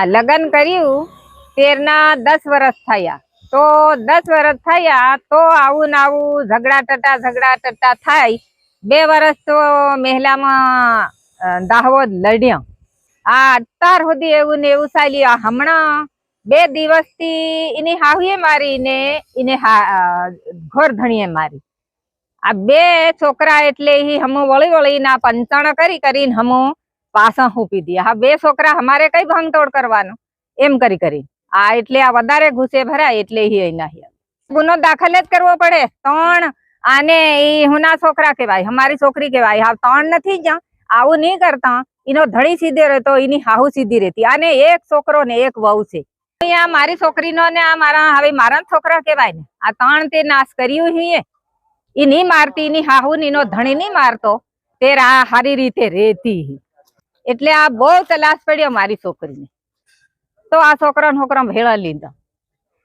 લગ્ન કર્યું, તેરના દસ વર્ષ થયા. તો દસ વર્ષ થયા તો આવું ને આવું ઝઘડા ટટા ઝઘડા ટટા થાય. બે વર્ષ તો મહેલામાં દાહોદ લડ્યા. આ અત્યાર સુધી એવું ને એવું ચાલ્યું. હમણાં બે દિવસથી એની હાહુએ મારી ને એને ઘોર ધણીએ મારી. આ બે છોકરા એટલે હમો વળી વળીના પંચાણ કરી કરીને હમો પાછા હુંપી દે હા, બે છોકરા અમારે કઈ ભંગતોડ કરવાનું? એમ કરી કરી. આ એટલે આ વધારે ઘૂસે ભરાય, એટલે ગુનો દાખલ જ કરવો પડે. ત્રણ આને ઈ હુના છોકરા કહેવાય, અમારી છોકરી કહેવાય. હા ત્રણ નથી જ આવું નહીં કરતા. એનો ધણી સીધે રહેતો, એની હાહુ સીધી રહેતી. આને એક છોકરો ને એક વહુ છે. આ મારી છોકરીનો ને આ મારા, હવે મારા છોકરા કહેવાય ને. આ ત્રણ તે નાશ કર્યું હિયે ઈ નહીં મારતી, એની હાહુ ને એનો ધણી નહીં મારતો. તે સારી રીતે રહેતી એટલે આ બહુ તલાશ પડી મારી છોકરીને. તો આ છોકરા છોકરા ભેળા લીધા.